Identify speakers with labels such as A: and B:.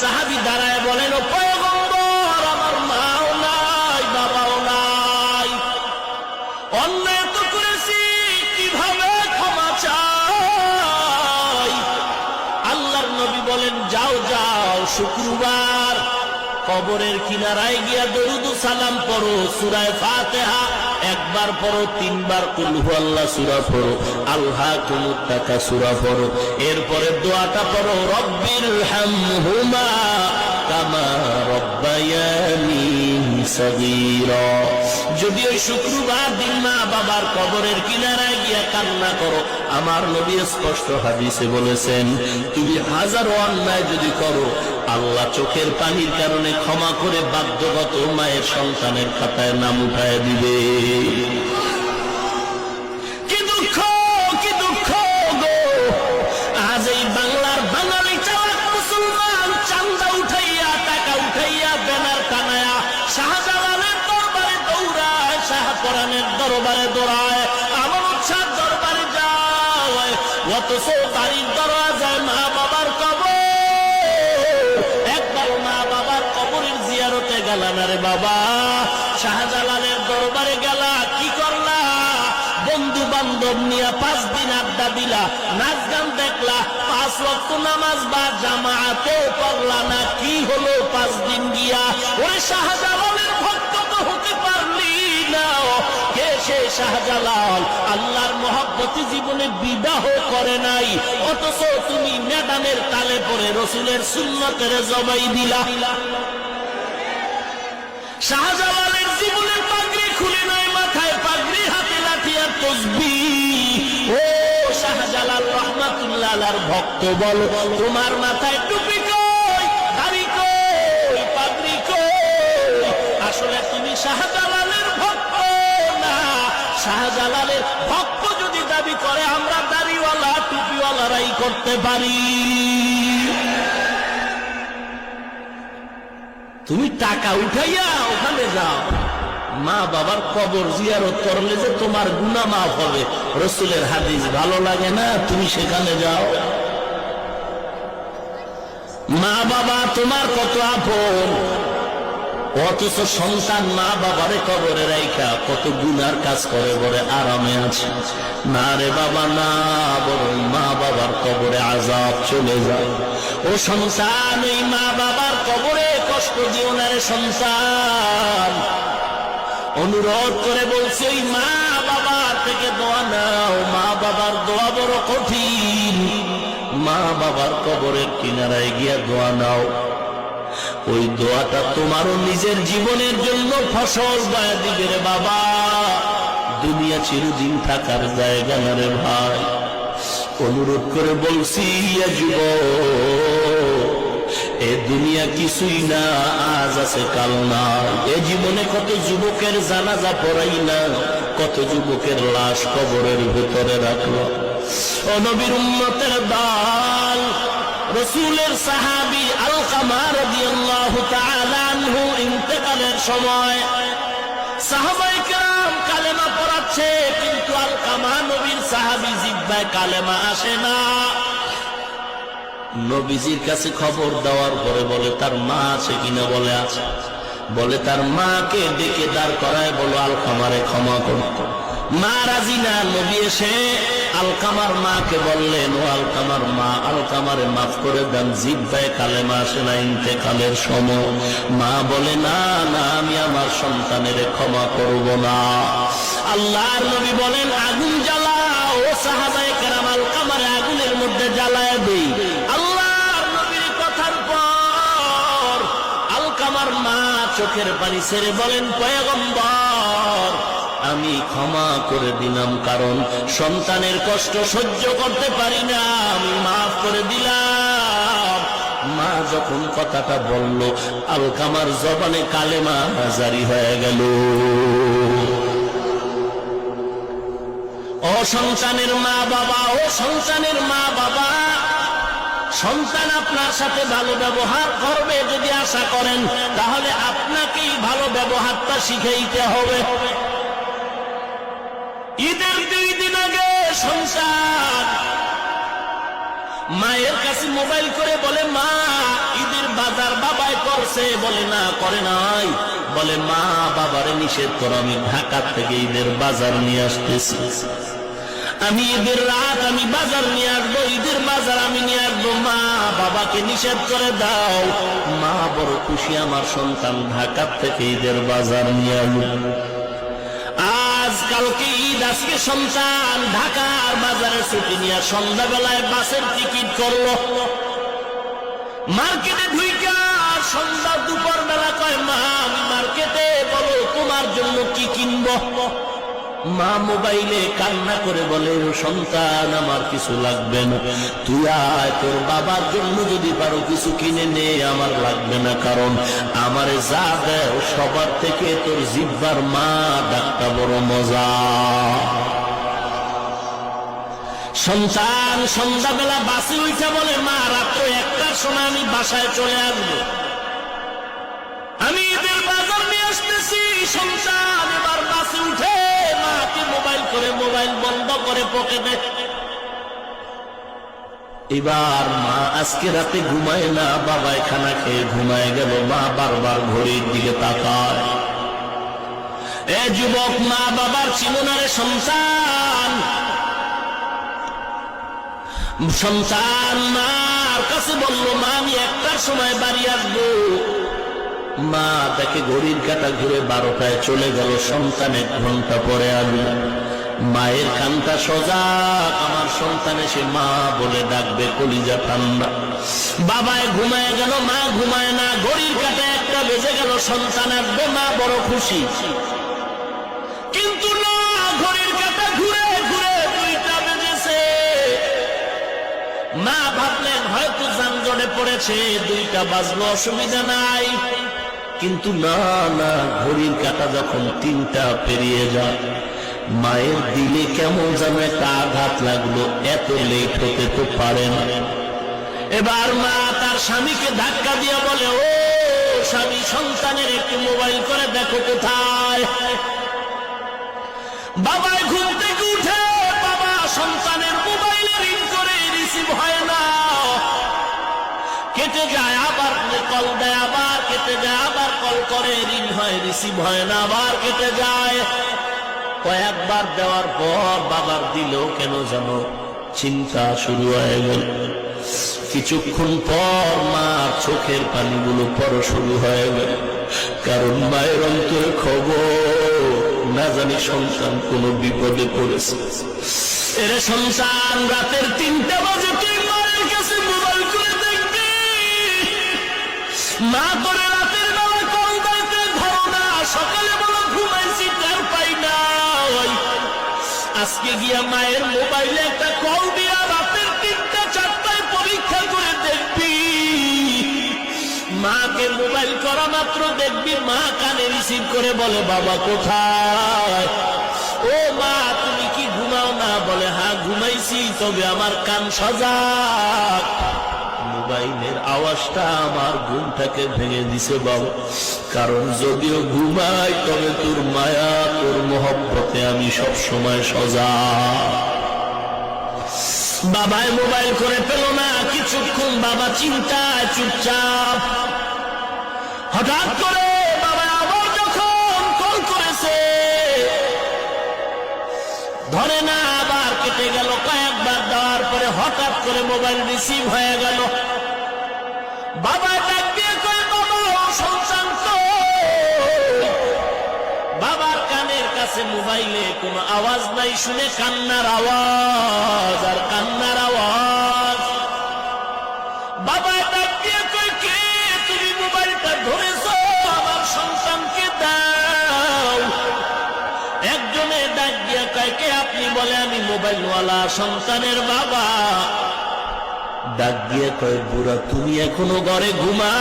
A: সাহাবি দাঁড়ায় বলেন, ও কীভাবে আল্লাহর নবী বলেন, যাও যাও, শুক্রবার, কবরের কিনারায় গিয়া দরুদ সালাম পড়ো, সুরায় ফাতেহা। একবার পড়ো, তিনবার কুলহু আল্লাহ সুরা পড়ো আল্লাহ কুমুত্তাকা সুরা পড়ো। এরপরে দোয়াটা পড়ো রব্বির হামহুমা কামা রব্বায়ানি সগীরা। যদি ওই শুক্রবার দিন মা বাবার কবরের কিনারায় গিয়া কান্না করো, আমার নবী স্পষ্ট হাদিসে বলেছেন, তুমি হাজারো অন্যায় যদি করো, আল্লাহ চোখের পানির কারণে ক্ষমা করে বাধ্যগত মায়ের সন্তানের খাতায় নাম উঠায় দিবে। দরবারে দৌড়ায়, আমার উৎসাহ দরবারে যায়। অথচ বাড়ির দরওয়াজায় মা বাবার কবর। একবার মা বাবার কবরের জিয়ারতে গেল না রে বাবা। শাহজালালের দরবারে গেলা, কি করলা? বন্ধু বান্ধব নিয়ে পাঁচ দিন আড্ডা দিলা, নাচ গান দেখলা, পাঁচ রক্ত নামাজ বা জামাতেও পড়লা না, কি হলো পাঁচ দিন গিয়া? ওই শাহজালালের শাহজালাল, আল্লাহর মহব্বতী জীবনে বিবাহ করে নাই, অথচ তুমি ম্যাডামের তালে পরে রসুলের সুন্নতের জবাই দিলা। শাহজালালের জীবনের পাগড়ি খুলে নাই, মাথায় পাগড়ি, হাতে লাঠি আর তসবি। ও শাহজালাল ভক্ত বলো, তোমার মাথায় টুপি কই, দাড়ি কই, পাগড়ি কই? আসলে তুমি না শাহজালালের ভক্ত যদি দাবি করে, আমরা দাড়িওয়ালা টুপিওয়ালারাই করতে পারি। তুমি টাকা উঠাইয়া ওখানে যাও। মা বাবার কবর জিয়ারত করলে যে তোমার গুনা মাফ হবে। রসুলের হাদিস ভালো লাগে না? তুমি সেখানে যাও। মা বাবা, তোমার কত আপন? অথচ সন্তান মা বাবারে কবরে রাইখা, কত গুনার কাজ করে, বলে আরামে আছে। না রে বাবা, না, বরং মা বাবার কবরে আজাব চলে যায়। ও সন্তান, এই মা বাবার কবরে কষ্ট দিও না সন্তান। অনুরোধ করে বলছে ওই মা বাবার থেকে দোয়া নাও। মা বাবার দোয়া বড় কঠিন। মা বাবার কবরের কিনারায় গিয়া দোয়া নাও। ওই দোয়াটা তোমারও নিজের জীবনের জন্য ফসল বয়া দিবে রে বাবা। দুনিয়া চিরদিন থাকার জায়গা না রে ভাই। অনুরোধ করে বলছি যুব এ দুনিয়া কিছুই না, আজ আছে, কাল না এ জীবনে কত যুবকের জানাজা পড়াই না, কত যুবকের লাশ কবরের ভেতরে রাখল ও নবীর উম্মতের দাল রসুলের সাহাবি আল কামার ইন্তেকালের সময় কালেমা পড়াচ্ছে, কিন্তু আল কামা নবীর সাহাবি জিব্বায় কালেমা আসে না। নবীজির কাছে খবর দেওয়ার পরে বলে, তার মা আছে কিনা? বলে, আছে। বলে, তার মাকে ডেকে দাঁড় করায় বলো, আলকামারে ক্ষমা করত মা রাজি না, নবী এসে আলকামার মাকে বললেন, ও আলকামার মা, আলকামারে মাফ করে দেন, জিব্বায় কালেমা আসে না, ইন্তেকালের সময়। মা বলে, না না, আমি আমার সন্তানের ক্ষমা করব না। আল্লাহর নবী বলেন, আগুন জ্বালা ও সাহাবায়ে কেরাম, আলকামারে আগুনের মধ্যে জ্বালায় দেই। আল্লাহর নবীর কথার পর আলকামার মা চোখের পানি ছেড়ে বলেন, পয়গম্বর আমি ক্ষমা করে দিলাম, কারণ সন্তানের কষ্ট সহ্য করতে পারি না। আমি মাফ করে দিলাম। মা যখন কথাটা বলল, আলকামার জবানে কালেমা জারি হয়ে গেল। ও সন্তানের মা বাবা ও সন্তানের মা বাবা সন্তান আপনার সাথে ভালো ব্যবহার করবে যদি আশা করেন, তাহলে আপনাকেই ভালো ব্যবহারটা শিখাইতে হবে। মায়ের কাছে মোবাইল করে বলে, মা, ঈদের বাজার বাবাই করছে। বলে, না, করে নাই। বলে, মা, বাবারে নিষেধ করো, আমি ঢাকা থেকে ঈদের বাজার নিয়ে আসতেছি। আমি ঈদের রাত আমি বাজার নিয়ে আসব, ঈদের বাজার আমি নিয়ে আসব। মা, বাবাকে নিষেধ করে দাও। মা, বড় খুশি, আমার সন্তান ঢাকা থেকে ঈদের বাজার নিয়ে আসব। কালকে ঈদ আজকে সন্তান ঢাকার বাজারে ছুটি নিয়ে সন্ধ্যাবেলায় বাসের টিকিট করল। মার্কেটে ঢুইকা সন্ধ্যা দুপুর বেলা কয়, মা, আমি মার্কেটে বলো, তোমার জন্য কি কিনবো? মা মোবাইলে কান্না করে বলে, "ও সন্তান, আমার কিছু লাগবে না। তুই আয়, তোর বাবার জন্য যদি পারো কিছু কিনে নে, আমার লাগবে না। কারণ আমারে যা দেয় সবার থেকে তোর জিব্বার মা ডাকটা বড় মজা। সন্তান সন্ধ্যাবেলা বাসে উঠে বলে, মা, রাত্র একটার সময় আমি বাসায় চলে আসব। করে মোবাইল বন্ধ করে পকেটে। এবার মা আজকে রাতে ঘুমায় না বাবায় খানা খেয়ে ঘুমায় গেল, মা বারবার ঘড়ির দিকে তাকায়। এ যুবক, মা বাবার ছিল না রে সন্তান। সন্তান মার কাছে বলল, মা, আমি একটার সময় বাড়ি আসব। মা তাকে ঘড়ির কাটা ঘুরে বারোটায় চলে গেল সন্তান এক ঘণ্টা পরে আসবে মায়ের কানটা সজা, আমার সন্তান এসে মা বলে ডাকবে, কলিজা ঠান্ডা বাবায় ঘুমায় গেল, মা ঘুমায় না, ঘড়ির কাটা একটা বেজে গেল, সন্তান আসবে, মা বড় খুশি। কিন্তু মা ভাবলেন, হয়তো যানজটে পড়েছে, দুইটা বাজলো, অসুবিধা নাই। কিন্তু না না, ঘড়ির কাটা যখন তিনটা পেরিয়ে যায় মায়ের দিলে কেমন যেন একটা আঘাত লাগল, এত লেট হতে তো পারে না। এবার মা তার স্বামীকে ধাক্কা দিয়ে বলে, ও স্বামী, সন্তানের একটু মোবাইল করে দেখো কোথায়। বাবায় ঘুম থেকে উঠে, বাবা, সন্তানের মোবাইলে রিং করে রিসিভ হয় না। কেটে যায়, আবার কল দেয়, আবার কেটে যায়, আবার কল করে রিং হয় রিসিভ হয় না, আবার কেটে যায়। কয়েকবার দেওয়ার পর বাবার দিলেও কেন যেন চিন্তা শুরু হয়ে গেল। কিছুক্ষণ পর মার চোখের পানিগুলো পর শুরু হয়ে গেল। কারণ মায়ের অন্তরে খবর, না জানি সন্তান কোন বিপদে পড়েছে। এর সন্তান, রাতের তিনটা বাজে, তুই মায়ের কাছে মোবাইল করে দেখবি। মা করে আজকে গিয়া মায়ের মোবাইলে একটা কল দিয়া রাতের তিনটা, চারটায় পরীক্ষা করে দেখবি। মাকে মোবাইল করা মাত্র দেখবি, মা কানে রিসিভ করে বলে, বাবা কোথায়? ও মা, তুমি কি ঘুমাও না? বলে হ্যাঁ ঘুমাইছি, তবে আমার কান সজাগ। মোবাইলের আওয়াজটা আমার ঘুমটাকে ভেঙে দিছে বাবা। কারণ যদিও ঘুমাই, তবে তোর মায়া, তোর মহব্বতে আমি সব সময় সজা বাবায় মোবাইল করে পেল না, কিছুক্ষণ বাবা চিন্তায় চুপচাপ। হঠাৎ করে বাবা আবার যখন কল করেছে, ধরে না, আবার কেটে গেল, কয়েকবার দেওয়ার পরে হঠাৎ করে মোবাইল রিসিভ হয়ে গেল। বাবা ডাক কয়, বাবা সন্তান কই?" বাবার কানের কাছে মোবাইলে কোনো আওয়াজ নাই, শুনে কান্নার আওয়াজ আর কান্নার আওয়াজ। বাবা ডাক কই কে তুমি মোবাইলটা ধরেছো? আমার সন্তানকে দাও। একজনে ডাক কয়, কে আপনি? বলে, আমি মোবাইলওয়ালা সন্তানের বাবা। ডাক দিয়ে কয় বুড়া তুমি এখনও ঘরে ঘুমা